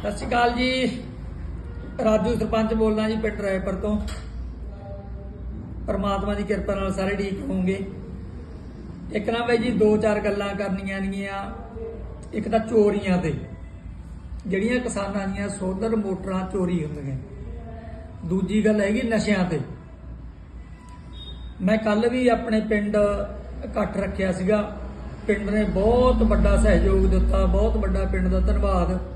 ਸਤਿ ਸ਼੍ਰੀ ਅਕਾਲ ਜੀ। ਰਾਜੂ ਸਰਪੰਚ ਬੋਲਦਾ ਜੀ ਪਿੰਡ ਰਾਏਪੁਰ ਤੋਂ। ਪਰਮਾਤਮਾ ਦੀ ਕਿਰਪਾ ਨਾਲ ਸਾਰੇ ਠੀਕ ਹੋਣਗੇ। ਇੱਕ ਨਾ ਬਾਈ ਜੀ, ਦੋ ਚਾਰ ਗੱਲਾਂ ਕਰਨੀਆਂ ਨੇਗੀਆਂ। ਇੱਕ ਤਾਂ ਚੋਰੀਆਂ ਤੇ। ਜਿਹੜੀਆਂ ਕਿਸਾਨਾਂ ਦੀਆਂ ਸੋਲਰ ਮੋਟਰਾਂ ਚੋਰੀ ਹੁੰਦੀਆਂ। ਦੂਜੀ ਗੱਲ ਹੈਗੀ ਨਸ਼ਿਆਂ ਤੇ। ਮੈਂ ਕੱਲ ਵੀ ਆਪਣੇ ਪਿੰਡ ਇਕੱਠ ਰੱਖਿਆ ਸੀਗਾ। ਪਿੰਡ ਨੇ ਬਹੁਤ ਵੱਡਾ ਸਹਿਯੋਗ ਦਿੱਤਾ, ਬਹੁਤ ਵੱਡਾ ਪਿੰਡ ਦਾ ਧੰਨਵਾਦ।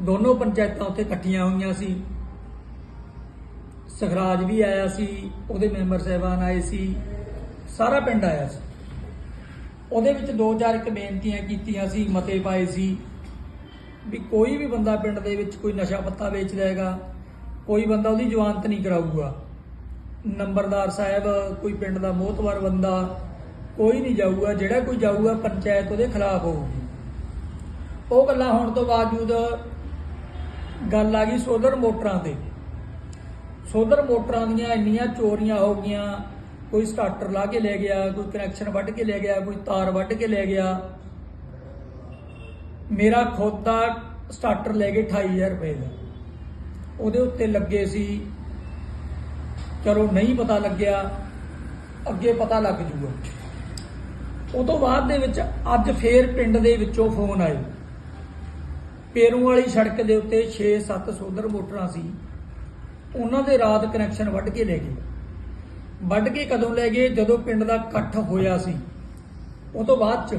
ਦੋਨੋਂ ਪੰਚਾਇਤਾਂ ਉੱਥੇ ਇਕੱਠੀਆਂ ਹੋਈਆਂ ਸੀ। ਸਖਰਾਜ ਵੀ ਆਇਆ ਸੀ, ਉਹਦੇ ਮੈਂਬਰ ਸਹਿਬਾਨ ਆਏ ਸੀ, ਸਾਰਾ ਪਿੰਡ ਆਇਆ ਸੀ। ਉਹਦੇ ਵਿੱਚ ਦੋ ਚਾਰ ਇੱਕ ਬੇਨਤੀਆਂ ਕੀਤੀਆਂ ਸੀ, ਮਤੇ ਪਾਏ ਸੀ ਵੀ ਕੋਈ ਵੀ ਬੰਦਾ ਪਿੰਡ ਦੇ ਵਿੱਚ ਕੋਈ ਨਸ਼ਾ ਪੱਤਾ ਵੇਚਦਾ ਹੈਗਾ ਕੋਈ ਬੰਦਾ ਉਹਦੀ ਜਵਾਨਤ ਨਹੀਂ ਕਰਾਊਗਾ। ਨੰਬਰਦਾਰ ਸਾਹਿਬ, ਕੋਈ ਪਿੰਡ ਦਾ ਮੋਹਤਵਾਰ ਬੰਦਾ ਕੋਈ ਨਹੀਂ ਜਾਊਗਾ, ਜਿਹੜਾ ਕੋਈ ਜਾਊਗਾ ਪੰਚਾਇਤ ਉਹਦੇ ਖਿਲਾਫ ਹੋਊਗੀ। ਉਹ ਗੱਲਾਂ ਹੋਣ ਤੋਂ ਬਾਵਜੂਦ ਗੱਲ ਆ ਗਈ ਸੋਲਰ ਮੋਟਰਾਂ ਤੇ। ਸੋਲਰ ਮੋਟਰਾਂ ਦੀਆਂ ਇੰਨੀਆਂ ਚੋਰੀਆਂ ਹੋ ਗਈਆਂ, ਕੋਈ ਸਟਾਰਟਰ ਲਾ ਕੇ ਲੈ ਗਿਆ, ਕੋਈ ਕਨੈਕਸ਼ਨ ਵੱਢ ਕੇ ਲੈ ਗਿਆ, ਕੋਈ ਤਾਰ ਵੱਢ ਕੇ ਲੈ ਗਿਆ। ਮੇਰਾ ਖੁਦ ਦਾ ਸਟਾਰਟਰ ਲੈ ਗਏ 28000 ਰੁਪਏ ਦਾ। ਉਹਦੇ ਉੱਤੇ ਲੱਗੇ ਸੀ, ਚਲੋ ਨਹੀਂ ਪਤਾ ਲੱਗਿਆ, ਅੱਗੇ ਪਤਾ ਲੱਗ ਜੂਗਾ। ਉਹ ਤੋਂ ਬਾਅਦ ਦੇ ਵਿੱਚ ਅੱਜ ਫੇਰ ਪਿੰਡ ਦੇ ਵਿੱਚੋਂ ਫੋਨ ਆਏ। ਪੇਰੂ ਵਾਲੀ ਸੜਕ ਦੇ ਉੱਤੇ 6-7 ਸੋਲਰ ਮੋਟਰਾਂ ਸੀ। ਉਹਨਾਂ ਦੇ ਰਾਤ ਕਨੈਕਸ਼ਨ ਵੱਢ ਕੇ ਲੈ ਗਏ। ਵੱਢ ਕੇ ਕਦੋਂ ਲੈ ਗਏ? ਜਦੋਂ ਪਿੰਡ ਦਾ ਇਕੱਠ ਹੋਇਆ ਸੀ। ਉਹ ਤੋਂ ਬਾਅਦ ਚ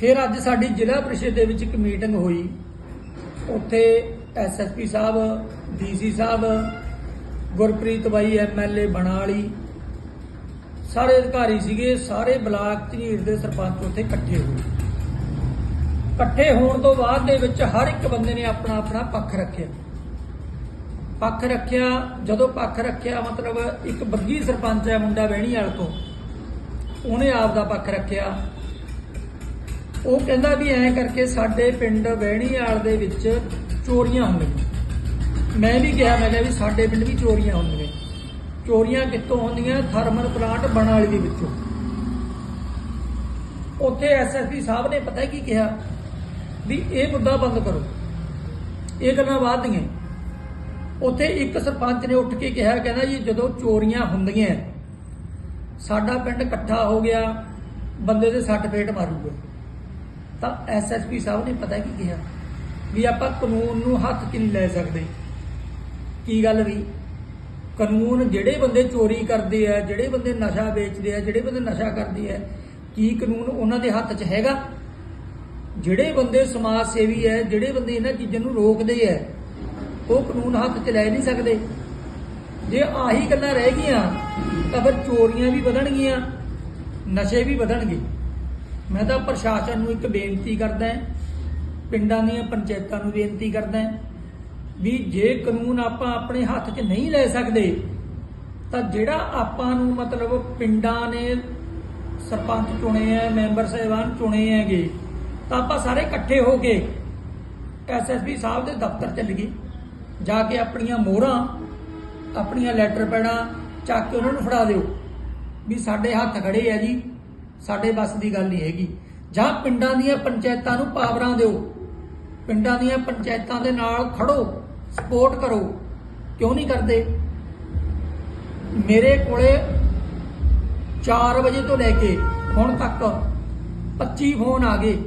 ਫਿਰ ਅੱਜ ਸਾਡੀ ਜ਼ਿਲ੍ਹਾ ਪ੍ਰੀਸ਼ਦ ਦੇ ਵਿੱਚ ਇੱਕ ਮੀਟਿੰਗ ਹੋਈ। ਉੱਥੇ ਐਸਐਸਪੀ ਸਾਹਿਬ ਡੀਸੀ ਸਾਹਿਬ, ਗੁਰਪ੍ਰੀਤ ਬਾਈ ਐਮਐਲਏ ਬਣਾਲੀ ਸਾਰੇ ਅਧਿਕਾਰੀ ਸੀਗੇ। ਸਾਰੇ ਬਲਾਕ ਝਨੀਰ ਦੇ ਸਰਪੰਚ ਉੱਥੇ ਇਕੱਠੇ ਹੋਏ। ਇਕੱਠੇ ਹੋਣ ਤੋਂ ਬਾਅਦ ਦੇ ਵਿੱਚ ਹਰ ਇੱਕ ਬੰਦੇ ਨੇ ਆਪਣਾ ਆਪਣਾ ਪੱਖ ਰੱਖਿਆ। ਪੱਖ ਰੱਖਿਆ, ਜਦੋਂ ਪੱਖ ਰੱਖਿਆ, ਮਤਲਬ ਇੱਕ ਬੱਗੀ ਸਰਪੰਚ ਹੈ ਮੁੰਡਾ ਵਹਿਣੀ ਵਾਲ ਤੋਂ, ਉਹਨੇ ਆਪ ਦਾ ਪੱਖ ਰੱਖਿਆ। ਉਹ ਕਹਿੰਦਾ ਵੀ ਐਂ ਕਰਕੇ ਸਾਡੇ ਪਿੰਡ ਵਹਿਣੀ ਵਾਲ ਦੇ ਵਿੱਚ ਚੋਰੀਆਂ ਹੁੰਦੀਆਂ ਮੈਂ ਵੀ ਕਿਹਾ, ਮੈਂ ਕਿਹਾ ਵੀ ਸਾਡੇ ਪਿੰਡ ਵੀ ਚੋਰੀਆਂ ਹੁੰਦੀਆਂ ਚੋਰੀਆਂ ਕਿੱਥੋਂ ਹੁੰਦੀਆਂ? ਥਰਮਲ ਪਲਾਂਟ ਬਣਾਲੀ ਦੇ ਵਿੱਚੋਂ। ਉੱਥੇ ਐਸਐਸਪੀ ਸਾਹਿਬ ਨੇ ਪਤਾ ਕੀ ਕਿਹਾ? ਵੀ ਇਹ ਮੁੱਦਾ ਬੰਦ ਕਰੋ। ਇਹ ਗੱਲਾਂ ਬਾਅਦ ਦੀਆਂ। ਉੱਥੇ ਇੱਕ ਸਰਪੰਚ ਨੇ ਉੱਠ ਕੇ ਕਿਹਾ, ਕਹਿੰਦਾ ਜੀ, ਜਦੋਂ ਚੋਰੀਆਂ ਹੁੰਦੀਆਂ, ਸਾਡਾ ਪਿੰਡ ਇਕੱਠਾ ਹੋ ਗਿਆ, ਬੰਦੇ ਦੇ ਸੱਟ ਫੇਟ ਮਾਰੂਗਾ। ਤਾਂ ਐਸਐਸਪੀ ਸਾਹਿਬ ਨੇ ਪਤਾ ਕੀ ਕਿਹਾ? ਵੀ ਆਪਾਂ ਕਾਨੂੰਨ ਨੂੰ ਹੱਥ 'ਚ ਨਹੀਂ ਲੈ ਸਕਦੇ? ਕੀ ਗੱਲ ਵੀ? ਕਾਨੂੰਨ ਜਿਹੜੇ ਬੰਦੇ ਚੋਰੀ ਕਰਦੇ ਆ, ਜਿਹੜੇ ਬੰਦੇ ਨਸ਼ਾ ਵੇਚਦੇ ਆ, ਜਿਹੜੇ ਬੰਦੇ ਨਸ਼ਾ ਕਰਦੇ ਆ, ਕੀ ਕਾਨੂੰਨ ਉਹਨਾਂ ਦੇ ਹੱਥ 'ਚ ਹੈਗਾ? ਜਿਹੜੇ ਬੰਦੇ ਸਮਾਜ ਸੇਵੀ ਹੈ, ਜਿਹੜੇ ਬੰਦੇ ਇਹਨਾਂ ਚੀਜ਼ਾਂ ਨੂੰ ਰੋਕਦੇ ਹੈ, ਉਹ ਕਾਨੂੰਨ ਹੱਥ 'ਚ ਲੈ ਨਹੀਂ ਸਕਦੇ। ਜੇ ਆਹੀ ਗੱਲਾਂ ਰਹਿ ਗਈਆਂ, ਤਾਂ ਫਿਰ ਚੋਰੀਆਂ ਵੀ ਵਧਣਗੀਆਂ, ਨਸ਼ੇ ਵੀ ਵਧਣਗੇ। ਮੈਂ ਤਾਂ ਪ੍ਰਸ਼ਾਸਨ ਨੂੰ ਇੱਕ ਬੇਨਤੀ ਕਰਦਾ ਪਿੰਡਾਂ ਦੀਆਂ ਪੰਚਾਇਤਾਂ ਨੂੰ ਬੇਨਤੀ ਕਰਦਾ ਵੀ ਜੇ ਕਾਨੂੰਨ ਆਪਾਂ ਆਪਣੇ ਹੱਥ 'ਚ ਨਹੀਂ ਲੈ ਸਕਦੇ, ਤਾਂ ਜਿਹੜਾ ਆਪਾਂ ਨੂੰ ਮਤਲਬ ਪਿੰਡਾਂ ਨੇ ਸਰਪੰਚ ਚੁਣੇ ਆ ਮੈਂਬਰ ਸਾਹਿਬਾਨ ਚੁਣੇ ਹੈਗੇ ਤਾਂ ਆਪਾਂ ਸਾਰੇ ਇਕੱਠੇ ਹੋ ਕੇ ਐਸਐਸਪੀ ਸਾਹਿਬ ਦੇ ਦਫ਼ਤਰ ਚੱਲ ਗਏ। ਜਾ ਕੇ ਆਪਣੀਆਂ ਮੋਹਰਾਂ, ਆਪਣੀਆਂ ਲੈਟਰ ਪੈੜਾਂ ਚੱਕ ਕੇ ਉਹਨਾਂ ਨੂੰ ਫੜਾ ਦਿਓ। ਵੀ ਸਾਡੇ ਹੱਥ ਖੜੇ ਆ ਜੀ, ਸਾਡੇ ਬਸ ਦੀ ਗੱਲ ਨਹੀਂ ਹੈਗੀ। ਜਾਂ ਪਿੰਡਾਂ ਦੀਆਂ ਪੰਚਾਇਤਾਂ ਨੂੰ ਪਾਵਰਾਂ ਦਿਓ। ਪਿੰਡਾਂ ਦੀਆਂ ਪੰਚਾਇਤਾਂ ਦੇ ਨਾਲ ਖੜੋ, ਸਪੋਰਟ ਕਰੋ। ਕਿਉਂ ਨਹੀਂ ਕਰਦੇ? ਮੇਰੇ ਕੋਲੇ 4 ਵਜੇ ਤੋਂ ਲੈ ਕੇ ਹੁਣ ਤੱਕ 25 ਫੋਨ ਆ ਗਏ।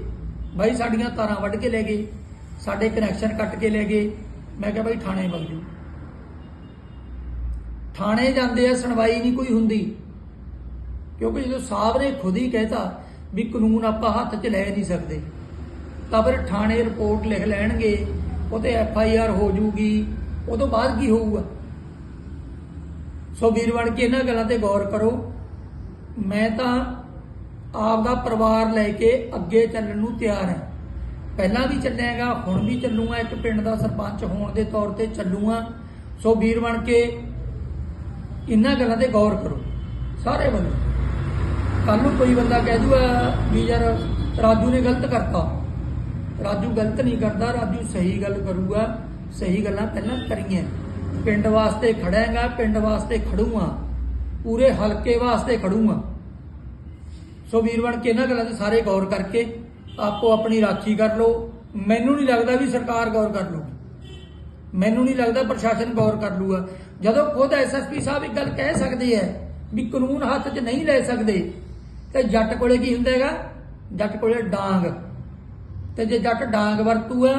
ਬਾਈ ਸਾਡੀਆਂ ਤਾਰਾਂ ਵੱਢ ਕੇ ਲੈ ਗਏ, ਸਾਡੇ ਕਨੈਕਸ਼ਨ ਕੱਟ ਕੇ ਲੈ ਗਏ। ਮੈਂ ਕਿਹਾ ਬਾਈ ਥਾਣੇ ਵਗ ਜਾਓ। ਥਾਣੇ ਜਾਂਦੇ ਆ, ਸੁਣਵਾਈ ਨਹੀਂ ਕੋਈ ਹੁੰਦੀ। ਕਿਉਂਕਿ ਜਦੋਂ ਸਾਹਿਬ ਨੇ ਖੁਦ ਹੀ ਕਹਿਤਾ ਵੀ ਕਾਨੂੰਨ ਆਪਾਂ ਹੱਥ 'ਚ ਲੈ ਨਹੀਂ ਸਕਦੇ, ਤਾਂ ਫਿਰ ਥਾਣੇ ਰਿਪੋਰਟ ਲਿਖ ਲੈਣਗੇ ਉਹਤੇ ਐਫ ਆਈ ਆਰ ਹੋ ਜੂਗੀ ਉਹ ਤੋਂ ਬਾਅਦ ਕੀ ਹੋਊਗਾ? ਸੋ ਵੀਰ ਬਣ ਕੇ ਇਹਨਾਂ ਗੱਲਾਂ ਤੇ ਗੌਰ ਕਰੋ। ਮੈਂ ਤਾਂ ਆਪ ਦਾ ਪਰਿਵਾਰ ਲੈ ਕੇ ਅੱਗੇ ਚੱਲਣ ਨੂੰ ਤਿਆਰ ਹੈ। ਪਹਿਲਾਂ ਵੀ ਚੱਲਿਆਗਾ, ਹੁਣ ਵੀ ਚੱਲੂਗਾ ਇੱਕ ਪਿੰਡ ਦਾ ਸਰਪੰਚ ਹੋਣ ਦੇ ਤੌਰ ਤੇ ਚੱਲੂਗਾ। ਸੋ ਵੀਰ ਬਣ ਕੇ ਇਹਨਾਂ ਗੱਲਾਂ ਤੇ ਗੌਰ ਕਰੋ, ਸਾਰੇ ਬੰਦੇ। ਕੱਲ ਨੂੰ ਕੋਈ ਬੰਦਾ ਕਹਿ ਜੂਗਾ ਵੀ ਯਾਰ ਰਾਜੂ ਨੇ ਗਲਤ ਕਰਤਾ। ਰਾਜੂ ਗਲਤ ਨਹੀਂ ਕਰਦਾ, ਰਾਜੂ ਸਹੀ ਗੱਲ ਕਰੂਗਾ, ਸਹੀ ਗੱਲਾਂ ਪਹਿਲਾਂ ਕਰੀਆਂ। ਪਿੰਡ ਵਾਸਤੇ ਖੜਾਂਗਾ, ਪਿੰਡ ਵਾਸਤੇ ਖੜੂਗਾ, ਪੂਰੇ ਹਲਕੇ ਵਾਸਤੇ ਖੜੂਗਾ। ਸੋ ਵੀਰ ਬਣ ਕੇ ਇਹਨਾਂ ਗੱਲਾਂ ਤੇ ਸਾਰੇ ਗੌਰ ਕਰਕੇ ਆਪੋ ਆਪਣੀ ਰਾਖੀ ਕਰ ਲਓ। ਮੈਨੂੰ ਨਹੀਂ ਲੱਗਦਾ ਵੀ ਸਰਕਾਰ ਗੌਰ ਕਰ ਲੂਗੀ ਮੈਨੂੰ ਨਹੀਂ ਲੱਗਦਾ ਪ੍ਰਸ਼ਾਸਨ ਗੌਰ ਕਰ ਲੂਗਾ ਜਦੋਂ ਖੁਦ ਐਸਐਸਪੀ ਸਾਹਿਬ ਇੱਕ ਗੱਲ ਕਹਿ ਸਕਦੇ ਐ ਵੀ ਕਾਨੂੰਨ ਹੱਥ 'ਚ ਨਹੀਂ ਲੈ ਸਕਦੇ, ਤੇ ਜੱਟ ਕੋਲੇ ਕੀ ਹੁੰਦਾ ਹੈਗਾ? ਜੱਟ ਕੋਲੇ ਡਾਂਗ। ਤੇ ਜੇ ਜੱਟ ਡਾਂਗ ਵਰਤੂਗਾ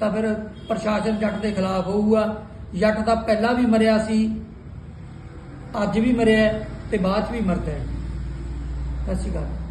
ਤਾਂ ਫਿਰ ਪ੍ਰਸ਼ਾਸਨ ਜੱਟ ਦੇ ਖਿਲਾਫ ਹੋਊਗਾ। ਜੱਟ ਤਾਂ ਪਹਿਲਾਂ ਵੀ ਮਰਿਆ ਸੀ, ਅੱਜ ਵੀ ਮਰਿਆ ਹੈ ਤੇ ਬਾਅਦ 'ਚ ਵੀ ਮਰਦਾ ਹੈ। ਸਤਿ ਸ਼੍ਰੀ ਅਕਾਲ